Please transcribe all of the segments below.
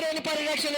సింగరేణి పరిరక్షణ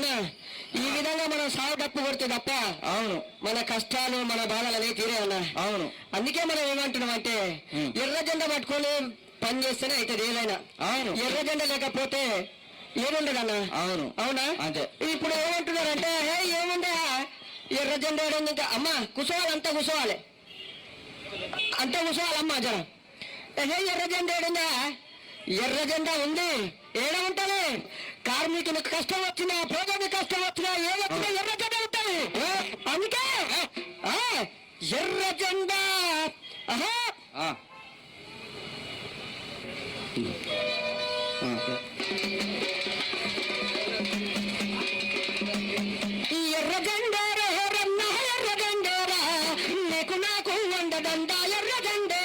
అన్న ఈ విధంగా మనం సాగు డప్పు కొడితే తప్ప అవును. మన కష్టాలు మన బాధలు అనేవి తీరే అన్న. అవును. అందుకే మనం ఏమంటున్నాం అంటే. ఎర్ర జెండా పట్టుకొని పని చేస్తేనే అవుతుంది ఏదైనా. అవును. ఎర్ర జెండా లేకపోతే ఏముండదన్న? అవును. అవునా? అంతే. ఇప్పుడు ఏమంటున్నారంటే హే ఏముందా? ఎర్ర జెండా ఏడుంది ఇంకా? అమ్మ కుసవాలి అంతా కుసవాలి. అంతా కుసవాలి అమ్మ జర హే ఎర్ర జెండా ఏడుందా? ఎర్ర జెండా ఉంది. ఏడ ఉంటది? కార్మికునికి కష్టం వచ్చినా పేదకి కష్టం వచ్చినా ఏ వచ్చినా ఎర్ర జెండా ఉంటది. అందుకే ఎర్ర జెండా. ఈ ఎర్ర జెండేరా రన్న ఎర్ర జెండేరా నీకు నాకు వండదండ ఎర్ర జెండేరా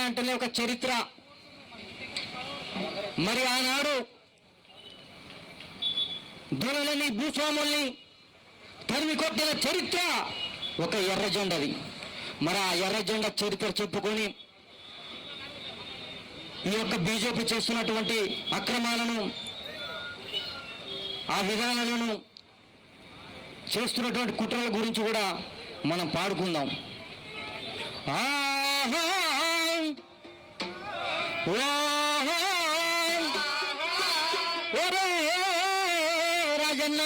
అంటేనే ఒక చరిత్ర. మరి ఆనాడు ధనులని భూస్వాముల్ని తరిమి కొట్టిన చరిత్ర ఒక ఎర్రజెండది మరి ఆ ఎర్రజెండ చరిత్ర చెప్పుకొని ఈ యొక్క బీజేపీ చేస్తున్నటువంటి అక్రమాలను ఆ విధానాలను చేస్తున్నటువంటి కుట్రల గురించి కూడా మనం పాడుకుందాం. ఆహా! ఓహో ఒరే రాజన్న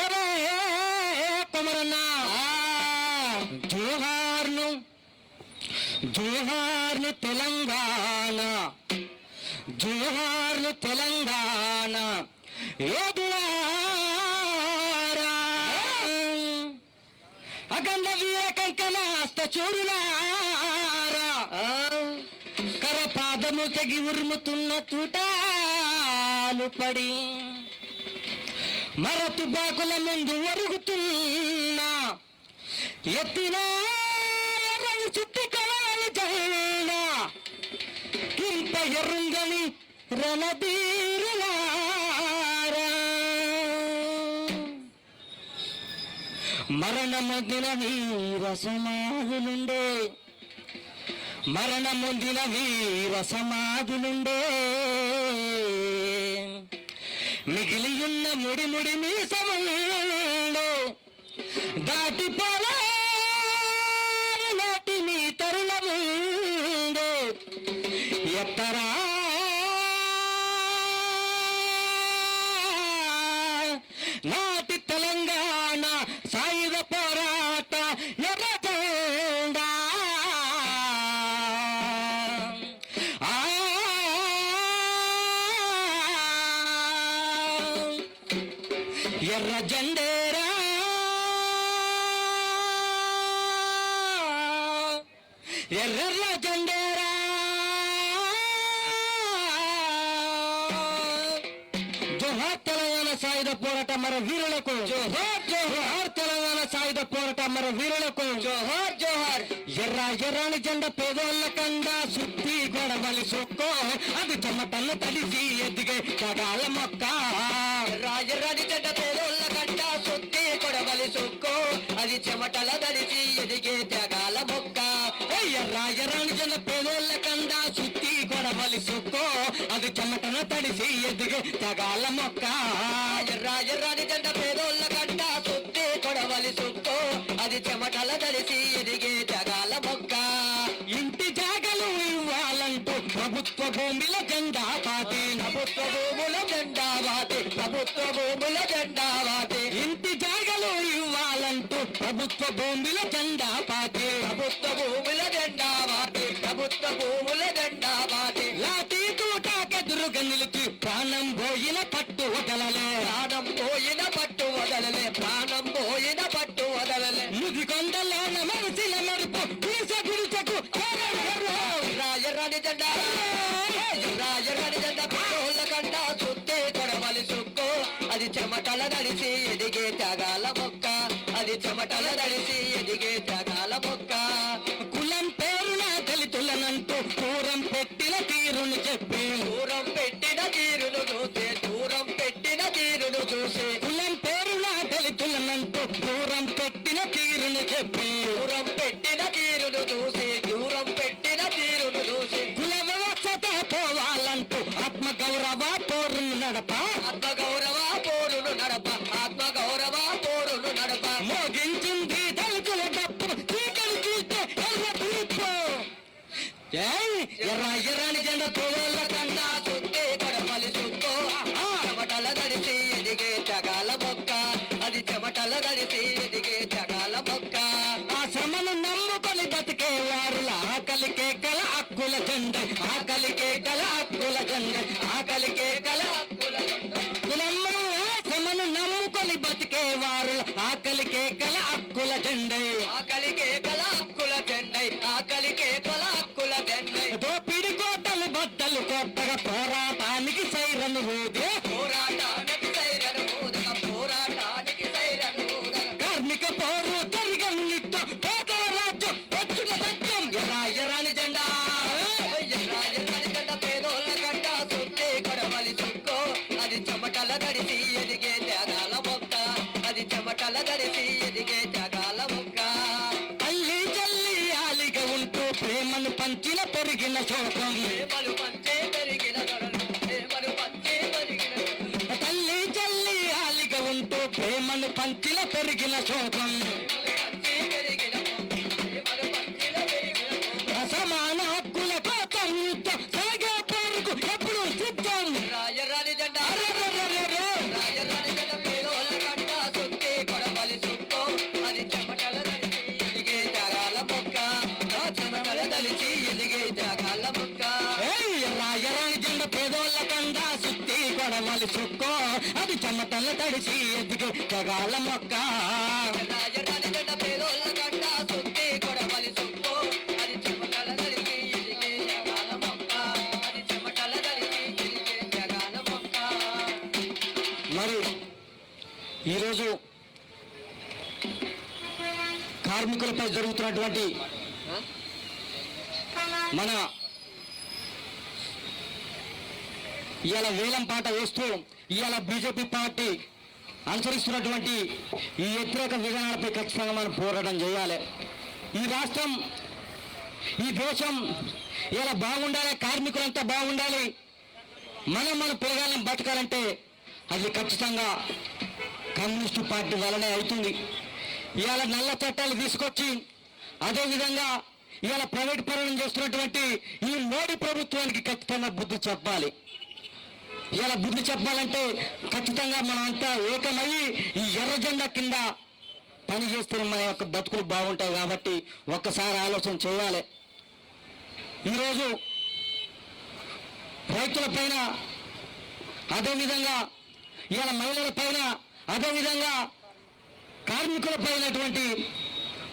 ఒరే కుమరన్న జోహార్ను జోహార్ను తెలంగాణ జోహార్ను తెలంగాణ ఏదులారా అగండ వీరకంకనాస్త చూరులారా తెగి ఉరుముతున్న తూటాలు పడి మరతు బాకుల ముందు ఒరుగుతున్నా ఎత్తిన చుట్టి కళలు జైనా కింప ఎరుందని రణధీరులారా మరణమొందిన వీర సమాధులుండే మరణముందిన వీర సమాధులుండే. మిగిలియున్న ముడి ముడి మీసములో సాయుధ పోరాట మన వీరులకు. జోహార్ జోహార్. తెలంగాణ సాయుధ పోరాట మన వీరులకు. జోహార్ జోహార్. ఎర్ర ఎర్రని జెండ పేదోళ్ళ కండ సుత్తి గొడవలి సొక్కో. అది చెమటను తడిసి ఎదిగే జగాల మొక్క. రాజరాజి చెడ్డ పేదోళ్ళ కంట సుత్తి కొడవలి సుక్కో. అది చెమటల దడిచి ఎదిగే తడిసి ఎదిగే తగాల మొక్క. ఎర్రా ఎర్రాని జెండ పేదోళ్ళ కంట సుత్తి కొడవలి సుక్కో అది చెమటల దడిచి ఎదిగే తగాల మొక్క. ఇంటి జాగలు ఇవ్వాలంటూ ప్రభుత్వ భూమిలో జెండా పాతి. ప్రభుత్వ భూముల జెండా వాతి ప్రభుత్వ భూముల జెండా వాతి ఇంటి జాగలు ఇవ్వాలంటూ ప్రభుత్వ భూమిలో జెండా పాతి. ప్రభుత్వ భూముల జెండా వాతి ప్రభుత్వ భూముల జెండా ప్రాణం పోయిన అది చెమటల తడిసి ఎదిగే జగాల మొక్క మరి ఈరోజు కార్మికులపై జరుగుతున్నటువంటి మన ఇలా వేలం పాట వేస్తూ ఇవాళ బీజేపీ పార్టీ అనుసరిస్తున్నటువంటి ఈ వ్యతిరేక విధానాలపై ఖచ్చితంగా మనం పోరాటం చేయాలి. ఈ రాష్ట్రం ఈ దేశం ఇలా బాగుండాలి కార్మికులంతా బాగుండాలి మనం మనం పిల్లగాళ్ళని బతకాలంటే అది ఖచ్చితంగా కమ్యూనిస్టు పార్టీ వల్లనే అవుతుంది. ఇవాళ నల్ల చట్టాలు తీసుకొచ్చి అదేవిధంగా ఇవాళ ప్రైవేట్ పరం చేస్తున్నటువంటి ఈ మోడీ ప్రభుత్వానికి ఖచ్చితంగా బుద్ధి చెప్పాలి. ఇలా బుద్ధి చెప్పాలంటే ఖచ్చితంగా మనం అంతా ఏకమయ్యి ఈ ఎర్ర జెండా కింద పని మన యొక్క బతుకులు బాగుంటాయి కాబట్టి ఒక్కసారి ఆలోచన చేయాలి. ఈరోజు రైతుల పైన అదేవిధంగా ఇవాళ మహిళల పైన అదేవిధంగా కార్మికుల పైనటువంటి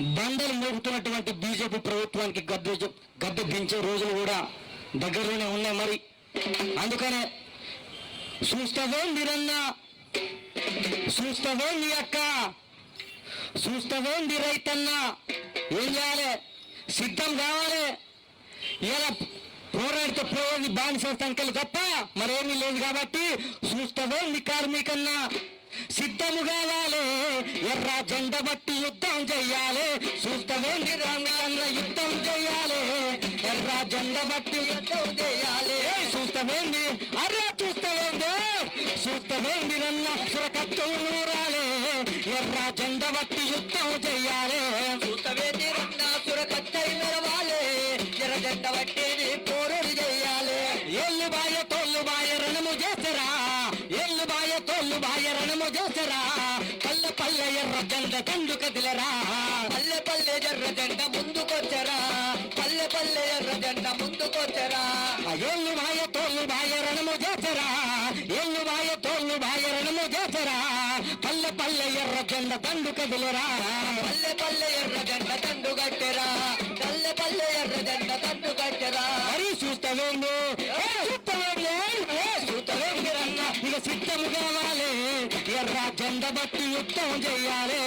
బండలు మోపుతున్నటువంటి బీజేపీ ప్రభుత్వానికి గద్దె గద్దె దించే రోజులు కూడా దగ్గరలోనే ఉన్నాయి మరి. అందుకనే చూస్తావో రన్న చూస్తావో అక్క చూస్తావో రైతన్న రైతన్నా ఏం చేయాలి? సిద్ధం కావాలి. ఇలా పోరాడితే పోయేది బానిస సంఖ్యలు తప్ప మరేమీ లేదు కాబట్టి చూస్తావో మీ కార్మికన్నా. సిద్ధము కావాలి. ఎర్ర జెండ బట్టి యుద్ధం చెయ్యాలి చూస్తవేంటి మీ యుద్ధం చెయ్యాలి ఎర్ర జెండ బట్టి యుద్ధం చెయ్యాలి చూస్తవేంటి అరే! ఎంతమంది నన్న కత్తులు రాలే ఎర్ర జెండవట్టి యుద్ధం చెయ్యాలే జెండ తండు కదిలరా? పల్లె పల్లె ఎర్ర జెండ తండు కట్టెరా. పల్లె పల్లె ఎర్ర జెండ తండు కట్టెరా. మరి అన్న ఇక సిద్ధము కావాలి. ఎర్ర జెండ బట్టి యుద్ధం చెయ్యాలి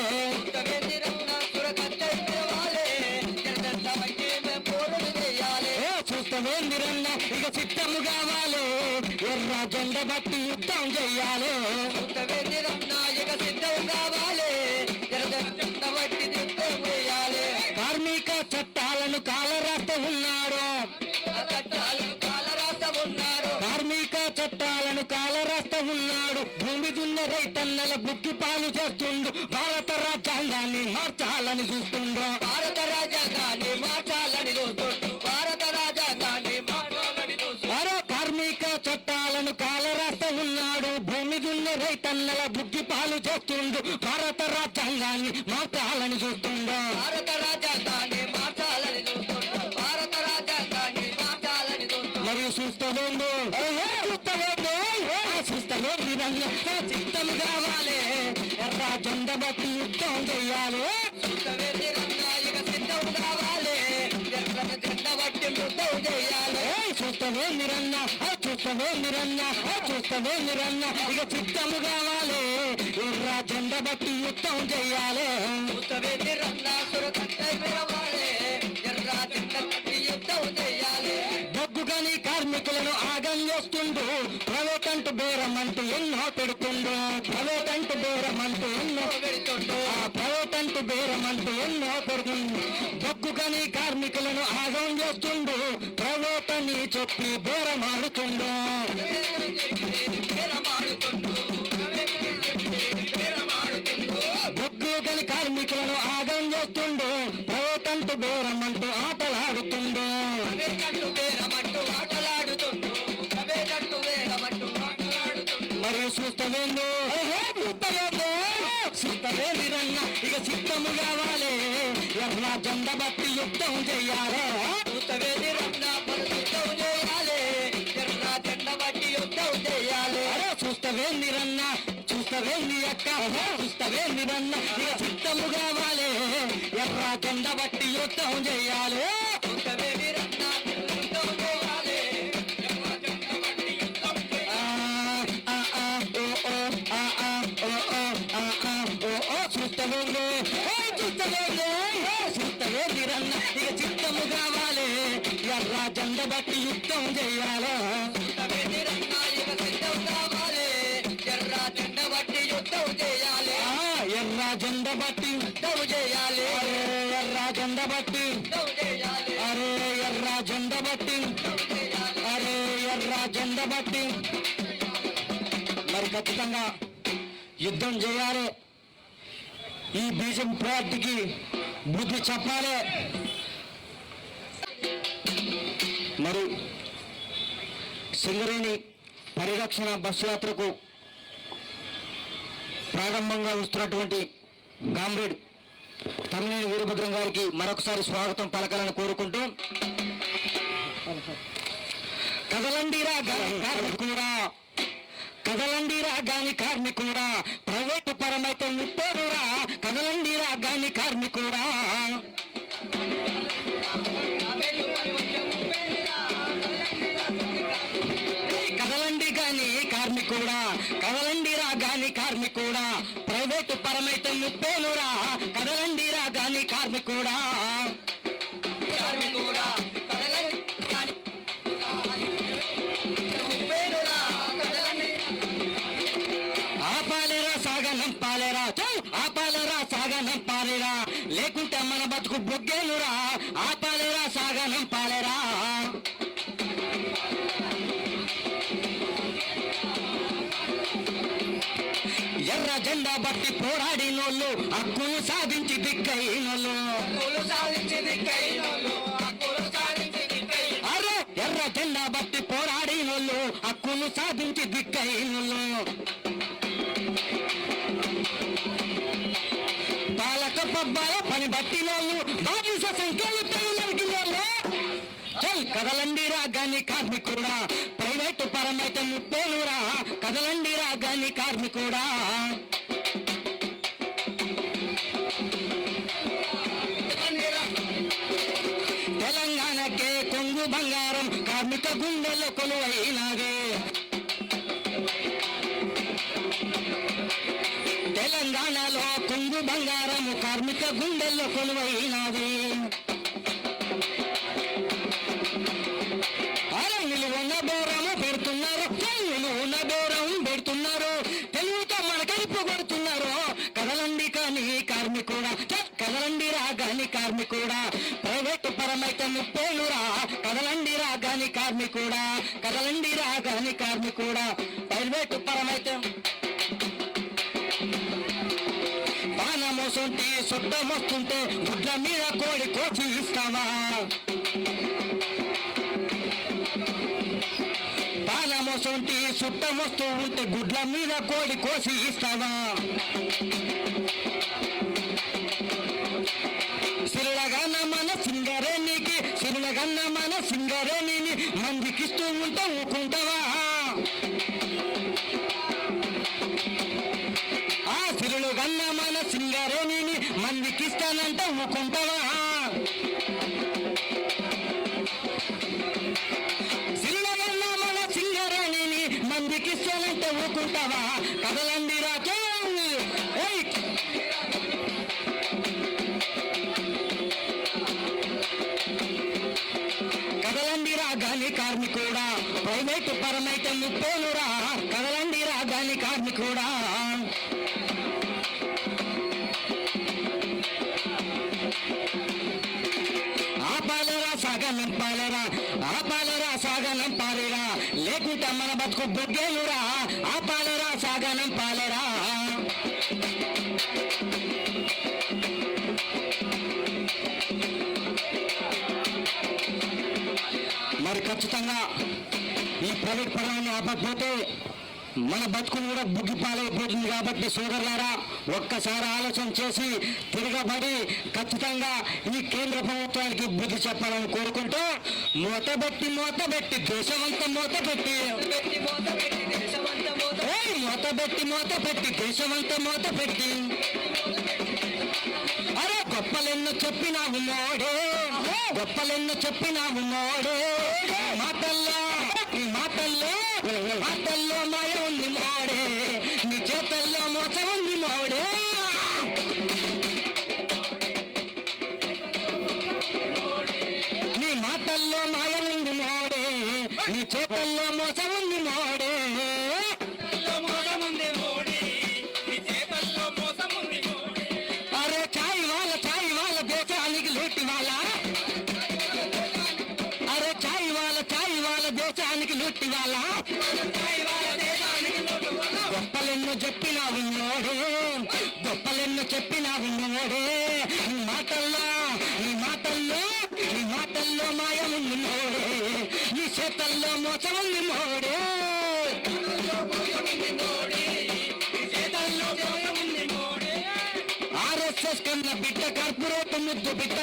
చూస్తుండు భారత రాజ్యాంగాన్ని మార్చాలని చూస్తుండు భారత రాజ్యాంగాన్ని మార్చాలని చూస్తుండు మరియు చూస్తావేందు చూస్తావేందు చూస్తావేంది చిత్తము కావాలి? ఎర్ర జెండ బట్టి యుద్ధం ఇక సిద్ధం కావాలి? ఎర్ర జెండ బట్టి యుద్ధం చేయాలి? చూస్తావే మీరన్న చూస్తావే మీరన్న చూస్తావే మీరన్న ఇక చిత్తము కావాలి. ఎర్ర జెండ బట్టి యుద్ధం చేయాలి. బొగ్గుగని కార్మికులను ఆగం చేస్తుండు. ప్రైవేట్ అంటూ బేరం అంటూ ఎన్నో పెడుతుండు. ప్రైవేట్ అంటూ బేరం అంటూ ఎన్నో పెడుతుండు. ఆ ప్రైవేట్ అంటూ బేరం అంటూ ఎన్నో పెడుతుండు. బొగ్గుగని కార్మికులను ఆగం చేస్తుండు. ప్రైవేట్ అని చెప్పి బేరం ఆడుతుండు కావాలి. ఎర్ర జెండ బట్టి యుద్ధం చేయాలి. చూస్తలేదు చూస్తలేదు చూస్తలేదురన్న ఇక చిత్తము కావాలి. ఎర్ర జెండ బట్టి యుద్ధం చేయాలి. యుద్ధం చేయాలి. ఈ బీజం పార్టీకి బుద్ధి చెప్పాలి. మరి సింగరేణి పరిరక్షణ బస్సు యాత్రకు ప్రారంభంగా వస్తున్నటువంటి కామ్రేడ్ తమ్మినేని వీరభద్రం గారికి మరొకసారి స్వాగతం పలకాలని కోరుకుంటూ కదలండిరా గాని కార్మికుడా. కదలండిరా గాని కార్మికుడా. కార్మికుడా? కదలండి గాని కార్మికుడా కదలండిరా గాని కార్మికుడా ప్రైవేటు పరమైతే ముప్పేనురా కదలండిరా గాని కార్మికుడా. జెండా బట్టి పోరాడినోళ్ళు హక్కును సాధించి దిక్కైనోళ్ళు. అరే ఎర్ర జెండా బట్టి పోరాడినోళ్ళు హక్కును సాధించి దిక్కైనోళ్ళు. పాలక పబ్బాల పని బట్టినోళ్ళు బాధ్యత సంఖ్యలు నరికినోళ్ళు చల్ కదలండిరా గాని కార్మికుడా ప్రైవేటు పరమైతే ముప్పేనురా కదలండిరా గాని కార్మికుడా. కదలండి కార్మికుడా? కదలండి రా గాని కార్మికుడా? ప్రైవేటు పరమైతే ముప్పేలురా కదలండి రా గాని కార్మికుడా? కదలండి రా గాని కార్మికుడా? ప్రైవేట్ పరమైతే బాణమోసుంటే శుద్ధం వస్తుంటే గుడ్ల మీద కోడి కోచి ఇస్తావా? బాణమోసుంటే శుద్ధం వస్తూ ఉంటే గుడ్ల మీద కోడి కోసి ఇస్తావా? మందికి మందికిస్తానంటే ఊరుకుంటావా? కదలండి రాజా. మన బతుకులు కూడా బుగ్గిపాలైపోతుంది కాబట్టి సోదరులారా ఒక్కసారి ఆలోచన చేసి తిరగబడి ఖచ్చితంగా ఈ కేంద్ర ప్రభుత్వానికి బుద్ధి చెప్పాలని కోరుకుంటూ మూతబెట్టి మూతబెట్టి దేశమంతా మూతబెట్టి. మూతబెట్టి మూతబెట్టి దేశమంతా మూతబెట్టి. అరే గొప్పలెన్ను చెప్పినావు మోడే గొప్పలెన్ను చెప్పినావు మోడే. మాటల్లో మాటల్లో మాటల్లో మాటలు చాయ్ విన్నాడే. గొప్పలెన్ను లూటి విన్నాడే. చెప్పినావు నీ మాటల్లో నీ మాటల్లో నీ మాటల్లో మాయముంది మోడే నీ చేతల్లో మోసముంది మోడే ఆర్ఎస్ఎస్ కన్న బిడ్డ కార్పొరేట్ ముద్దు బిడ్డ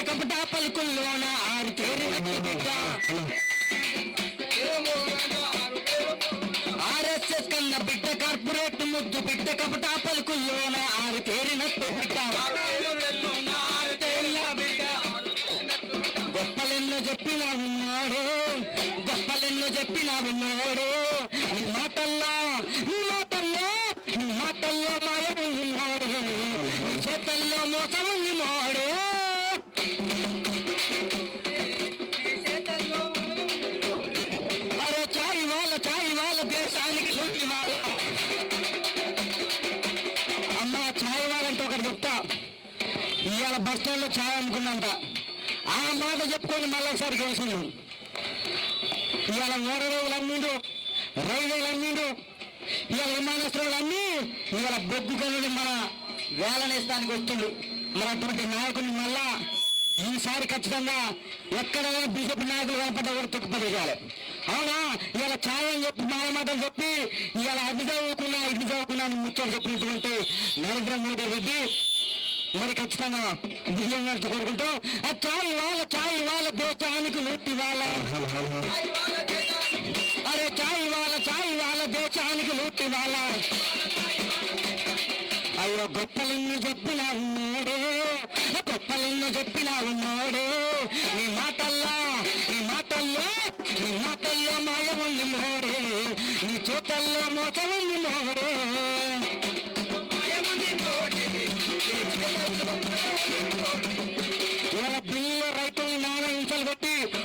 ఛాయ్ ఆ మాట చెప్పుకొని మళ్ళీసారి ఒకసారి ఇవాళ మూడు రోజులు అమ్మిండు రైల్వేలు అమ్మిండు ఇవాళ విమానాశ్రయాలు అమ్మి ఇవాళ బొగ్గు కళ్ళు మన వేలనేస్తానికి వస్తుండు. మన అటువంటి నాయకుని మళ్ళా ఈసారి ఖచ్చితంగా ఎక్కడైనా బీజేపీ నాయకులు కనపడ్డా కూడా తొక్కుపడేయాలి అవునా? ఇవాళ చాలా చెప్పి మాటలు చెప్పి ఇవాళ అది చదువుకున్నా ఇది చదువుకున్నా అని ముచ్చట చెప్పినటువంటి నరేంద్ర మోడీ రెడ్డి మరి ఖచ్చితంగా విజయం గారికి కోరుకుంటూ. ఆ చాయ్ ఇవాళ చాయ్ ఇవాళ దేశానికి లూట్ ఇవాళ అరే చాయ్ ఇవాళ చాయ్ ఇవాళ దేశానికి లూట్ ఇవాళ అయ్యో గొప్పలిన్ను చెప్పినా ఉన్నాడు. గొప్పలెన్ను చెప్పినా ఉన్నాడు. నీ మాటల్లో నీ మాటల్లో నీ మాటల్లో మాయ ఉంది మోడే నీ చూతల్లో మోసం ఉంది మోడే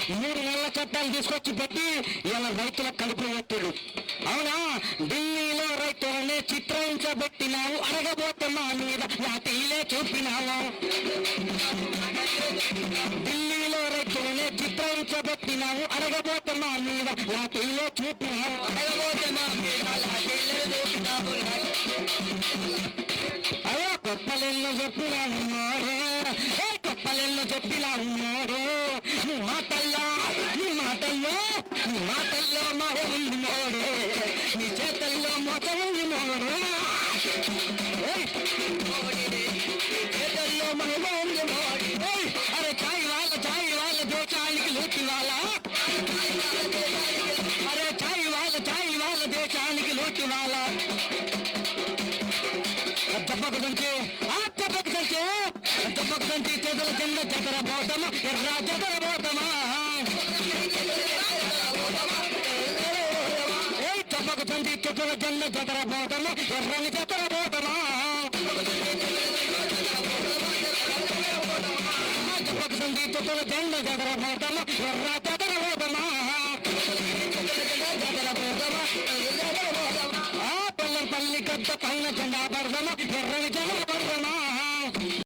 మూడు నెలల చట్టాలు తీసుకొచ్చి పెట్టి ఇవాళ రైతుల కడుపు పెట్టాడు అవునా? ఢిల్లీలో రైతులనే చిత్రహించబెట్టినావు అడగబోతే మా మీద లాఠీలే చూపినావు. ఢిల్లీలో రైతులనే చిత్రహించబెట్టినావు అడగబోతే మా మీద లాఠీలే చూపినావు. అడగబోతే మా మీద చూపినావు. గొప్పలెన్నో చెప్పినా మాటల్లో మాట మోడు నీ చేతల్లో మొత మోడు చేతల్లో మహిమ మోడు అరే చాయ్ వాళ్ళ చాయ్ వాళ్ళ దేశానికి లూటి వాళ్ళ అరే చాయ్ వాళ్ళ చాయ్ వాళ్ళ దేశానికి లూటి వాళ్ళ దెబ్బకు దంచి ఆ దెబ్బకు దంచి దెబ్బకు దంచి చేతుల కింద జగర పోతమా ఎర్ర జగర చేతుల కింద